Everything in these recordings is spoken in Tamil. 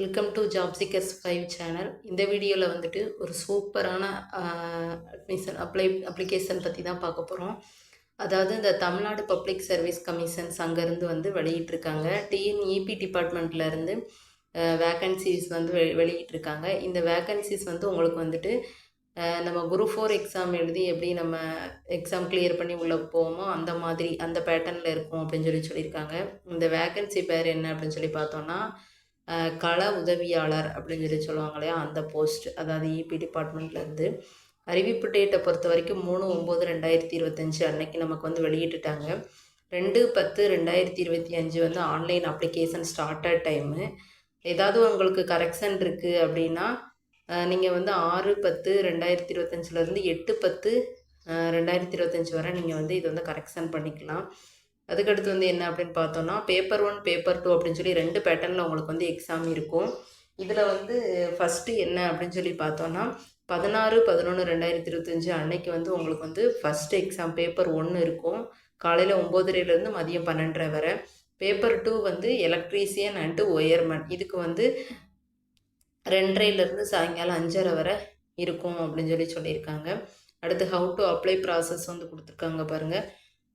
Welcome to job seekers five channel இந்த வீடியோவில் வந்துட்டு ஒரு சூப்பரான அட்மிஷன் அப்ளை அப்ளிகேஷன் பற்றி தான் பார்க்க போகிறோம் அதாவது இந்த தமிழ்நாடு பப்ளிக் சர்வீஸ் கமிஷன்ஸ் அங்கேருந்து வந்து வெளியிட்டிருக்காங்க. டிஎன்இபி டிபார்ட்மெண்ட்லேருந்து வேக்கன்சிஸ் வந்து வெ வெளியிட்டிருக்காங்க. இந்த வேக்கன்சிஸ் வந்து உங்களுக்கு வந்துட்டு நம்ம குரூப் ஃபோர் எக்ஸாம் எழுதி எப்படி நம்ம எக்ஸாம் கிளியர் பண்ணி உள்ளே போவோமோ அந்த மாதிரி அந்த பேட்டர்னில் இருக்கும் அப்படின்னு சொல்லி சொல்லியிருக்காங்க. இந்த வேக்கன்சி பேர் என்ன அப்படின்னு சொல்லி பார்த்தோன்னா கள உதவியாளர் அப்படின்னு சொல்லி சொல்லுவாங்க இல்லையா அந்த போஸ்ட். அதாவது இபி டிபார்ட்மெண்ட்லேருந்து அறிவிப்பு டேட்டை பொறுத்த வரைக்கும் மூணு ஒம்பது ரெண்டாயிரத்தி இருபத்தஞ்சு அன்னைக்கு நமக்கு வந்து வெளியிட்டுட்டாங்க. ரெண்டு பத்து ரெண்டாயிரத்தி இருபத்தி அஞ்சு வந்து ஆன்லைன் அப்ளிகேஷன் ஸ்டார்டட் டைமு. ஏதாவது உங்களுக்கு கரெக்ஷன் இருக்குது அப்படின்னா நீங்கள் வந்து ஆறு பத்து ரெண்டாயிரத்தி இருபத்தஞ்சிலேருந்து எட்டு பத்து ரெண்டாயிரத்தி இருபத்தஞ்சி வரை நீங்கள் வந்து இது வந்து கரெக்ஷன் பண்ணிக்கலாம். அதுக்கடுத்து வந்து என்ன அப்படின்னு பார்த்தோன்னா பேப்பர் ஒன் பேப்பர் டூ அப்படின்னு சொல்லி ரெண்டு பேட்டர்னில் உங்களுக்கு வந்து எக்ஸாம் இருக்கும். இதில் வந்து ஃபஸ்ட்டு என்ன அப்படின்னு சொல்லி பார்த்தோன்னா பதினாறு பதினொன்று ரெண்டாயிரத்தி இருபத்தஞ்சி அன்னைக்கு வந்து உங்களுக்கு வந்து ஃபஸ்ட்டு எக்ஸாம் பேப்பர் ஒன்று இருக்கும். காலையில் ஒம்போதரைலேருந்து மதியம் பன்னெண்டரை வரை. பேப்பர் டூ வந்து எலக்ட்ரீசியன் அண்டு ஒயர்மேன் இதுக்கு வந்து ரெண்டரைலேருந்து சாயங்காலம் அஞ்சரை வரை இருக்கும் அப்படின்னு சொல்லி சொல்லியிருக்காங்க. அடுத்து ஹவு டு அப்ளை ப்ராசஸ் வந்து கொடுத்துருக்காங்க பாருங்கள்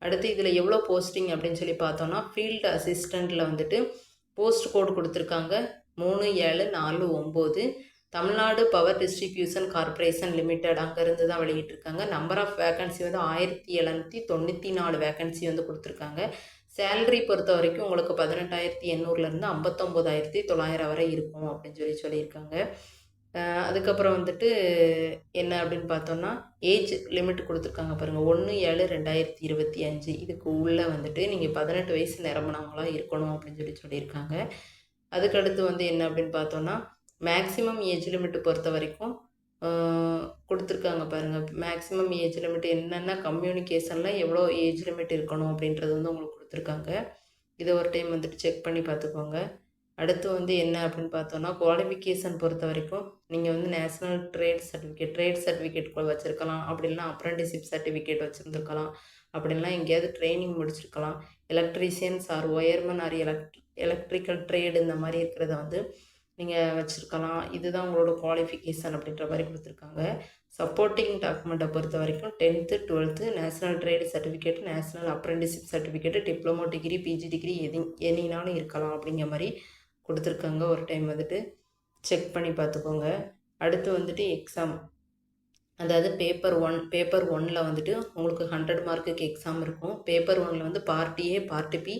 அடுத்து இதில் எவ்வளோ போஸ்டிங் அப்படின்னு சொல்லி பார்த்தோன்னா ஃபீல்டு அசிஸ்டண்ட்டில் வந்துட்டு போஸ்ட் கோட் கொடுத்துருக்காங்க. மூணு ஏழு நாலு ஒம்பது Tamil Nadu power distribution corporation limited அங்கேருந்து தான் வெளியிட்டிருக்காங்க. நம்பர் ஆஃப் வேகன்சி வந்து ஆயிரத்தி எழுநூற்றி தொண்ணூற்றி நாலு வேகன்சி வந்து கொடுத்துருக்காங்க. சேலரி பொறுத்த வரைக்கும் உங்களுக்கு பதினெட்டாயிரத்தி எண்ணூறுலேருந்து ஐம்பத்தொம்போதாயிரத்தி தொள்ளாயிரம் வரை இருக்கும் அப்படின்னு சொல்லி சொல்லியிருக்காங்க. அதுக்கப்புறம் வந்துட்டு என்ன அப்படின்னு பார்த்தோன்னா ஏஜ் லிமிட் கொடுத்துருக்காங்க பாருங்கள் ஒன்று ஏழு ரெண்டாயிரத்தி இருபத்தி அஞ்சு. இதுக்கு உள்ளே வந்துட்டு நீங்கள் பதினெட்டு வயசு நிரம்பினவங்களா இருக்கணும் அப்படின்னு சொல்லி சொல்லியிருக்காங்க. அதுக்கடுத்து வந்து என்ன அப்படின்னு பார்த்தோன்னா மேக்ஸிமம் ஏஜ் லிமிட் பொறுத்த வரைக்கும் கொடுத்துருக்காங்க பாருங்கள் மேக்ஸிமம் ஏஜ் லிமிட் என்னென்ன கம்யூனிகேஷனில் எவ்வளோ ஏஜ் லிமிட் இருக்கணும் அப்படின்றது வந்து உங்களுக்கு கொடுத்துருக்காங்க. இதை ஒரு டைம் வந்துட்டு செக் பண்ணி பார்த்துக்கோங்க. அடுத்து வந்து என்ன அப்படின்னு பார்த்தோன்னா குவாலிஃபிகேஷன் பொறுத்த வரைக்கும் நீங்கள் வந்து national trade certificate trade certificate கூட வச்சுருக்கலாம். அப்படி அப்ரெண்டிஷிப் சர்டிஃபிகேட் வச்சுருந்துருக்கலாம். அப்படின்னா எங்கேயாவது training முடிச்சிருக்கலாம். Electricians or wireman or elect electrical trade இந்த மாதிரி இருக்கிறத வந்து நீங்கள் வச்சுருக்கலாம். இதுதான் உங்களோட குவாலிஃபிகேஷன் அப்படின்ற மாதிரி கொடுத்துருக்காங்க. சப்போர்ட்டிங் டாக்குமெண்ட்டை பொறுத்த வரைக்கும் tenth twelfth national trade certificate national apprenticeship certificate diploma degree PG degree எது எனினாலும் இருக்கலாம் அப்படிங்கிற மாதிரி கொடுத்துருக்காங்க. ஒரு டைம் வந்துட்டு செக் பண்ணி பார்த்துக்கோங்க. அடுத்து வந்துட்டு எக்ஸாம் அதாவது பேப்பர் ஒன் பேப்பர் ஒன்னில் வந்துட்டு உங்களுக்கு ஹண்ட்ரட் மார்க்குக்கு எக்ஸாம் இருக்கும். பேப்பர் ஒனில் வந்து part A part B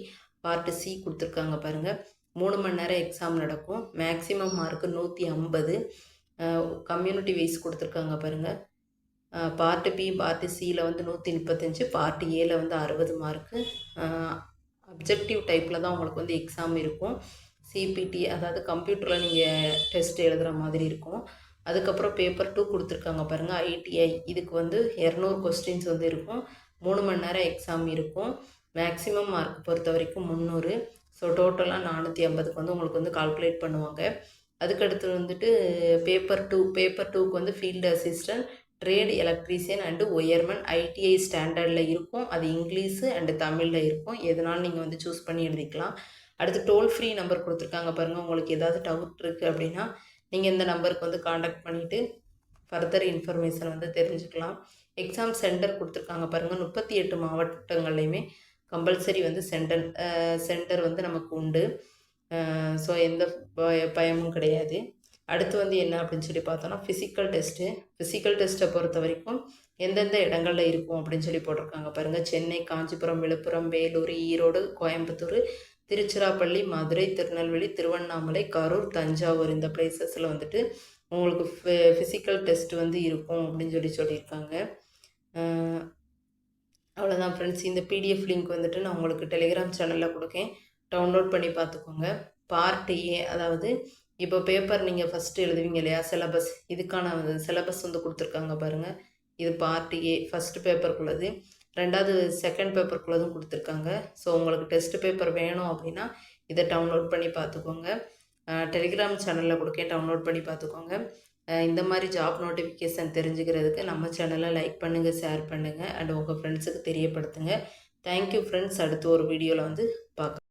part C கொடுத்துருக்காங்க பாருங்கள் மூணு மணி நேரம் எக்ஸாம் நடக்கும். மேக்ஸிமம் மார்க்கு நூற்றி ஐம்பது. கம்யூனிட்டி வைஸ் கொடுத்துருக்காங்க பாருங்கள் பார்ட்டு பி பார்ட்டு சியில் வந்து நூற்றி முப்பத்தஞ்சு பார்ட்டு ஏல வந்து அறுபது மார்க்கு அப்ஜெக்டிவ் டைப்பில் தான் உங்களுக்கு வந்து எக்ஸாம் இருக்கும். சிபிடி அதாவது கம்ப்யூட்டரில் நீங்கள் டெஸ்ட் எழுதுகிற மாதிரி இருக்கும். அதுக்கப்புறம் பேப்பர் டூ கொடுத்துருக்காங்க பாருங்கள் ஐடிஐ இதுக்கு வந்து இரநூறு கொஸ்டின்ஸ் வந்து இருக்கும். மூணு மணி நேரம் எக்ஸாம் இருக்கும். மேக்ஸிமம் மார்க் பொறுத்த வரைக்கும் முந்நூறு. ஸோ டோட்டலாக நானூற்றி ஐம்பதுக்கு வந்து உங்களுக்கு வந்து கால்குலேட் பண்ணுவாங்க. அதுக்கடுத்து வந்துட்டு பேப்பர் டூ பேப்பர் டூக்கு வந்து field assistant trade electrician and wireman ITI ஸ்டாண்டர்டில் இருக்கும். அது இங்கிலீஷு அண்டு தமிழில் இருக்கும். எதனாலும் நீங்கள் வந்து சூஸ் பண்ணி எழுதிக்கலாம். அடுத்து டோல் ஃப்ரீ நம்பர் கொடுத்துருக்காங்க பாருங்கள் உங்களுக்கு ஏதாவது டவுட் இருக்குது அப்படின்னா நீங்கள் இந்த நம்பருக்கு வந்து காண்டாக்ட் பண்ணிவிட்டு ஃபர்தர் இன்ஃபர்மேஷன் வந்து தெரிஞ்சுக்கலாம். எக்ஸாம் சென்டர் கொடுத்துருக்காங்க பாருங்கள் முப்பத்தி எட்டு மாவட்டங்கள்லையுமே கம்பல்சரி வந்து சென்டர் சென்டர் வந்து நமக்கு உண்டு. ஸோ எந்த பய- பயமும் கிடையாது. அடுத்து வந்து என்ன அப்படின்னு சொல்லி பார்த்தோன்னா ஃபிசிக்கல் டெஸ்ட்டு ஃபிசிக்கல் டெஸ்ட்டை பொறுத்த வரைக்கும் எந்தெந்த இடங்களில் இருக்கும் அப்படின்னு சொல்லி போட்டிருக்காங்க பாருங்கள் சென்னை காஞ்சிபுரம் விழுப்புரம் வேலூர் ஈரோடு கோயம்புத்தூர் திருச்சிராப்பள்ளி மதுரை திருநெல்வேலி திருவண்ணாமலை கரூர் தஞ்சாவூர் இந்த பிளேசஸில் வந்துட்டு உங்களுக்கு ஃபிசிக்கல் டெஸ்ட் வந்து இருக்கும் அப்படின்னு சொல்லி சொல்லியிருக்காங்க. அவ்வளோதான் ஃப்ரெண்ட்ஸ் இந்த பிடிஎஃப் லிங்க் வந்துட்டு நான் உங்களுக்கு டெலிகிராம் சேனலில் கொடுக்கேன். டவுன்லோட் பண்ணி பார்த்துக்கோங்க. பார்ட் ஏ அதாவது இப்போ பேப்பர் நீங்கள் ஃபஸ்ட்டு எழுதுவீங்க இல்லையா? சிலபஸ் இதுக்கான சிலபஸ் வந்து கொடுத்துருக்காங்க பாருங்கள் இது பார்ட் ஏ ஃபஸ்ட்டு பேப்பருக்குள்ளது ரெண்டாவது செகண்ட் பேப்பருக்குள்ளதும் கொடுத்துருக்காங்க. ஸோ உங்களுக்கு டெஸ்ட் பேப்பர் வேணும் அப்படின்னா இதை டவுன்லோட் பண்ணி பார்த்துக்கோங்க. டெலிகிராம் சேனலில் கொடுக்க டவுன்லோட் பண்ணி பார்த்துக்கோங்க. இந்த மாதிரி ஜாப் நோட்டிஃபிகேஷன் தெரிஞ்சுக்கிறதுக்கு நம்ம சேனலை லைக் பண்ணுங்கள் ஷேர் பண்ணுங்கள் அண்ட் உங்கள் ஃப்ரெண்ட்ஸுக்கு தெரியப்படுத்துங்க. தேங்க்யூ ஃப்ரெண்ட்ஸ் அடுத்து ஒரு வீடியோவில் வந்து பார்க்க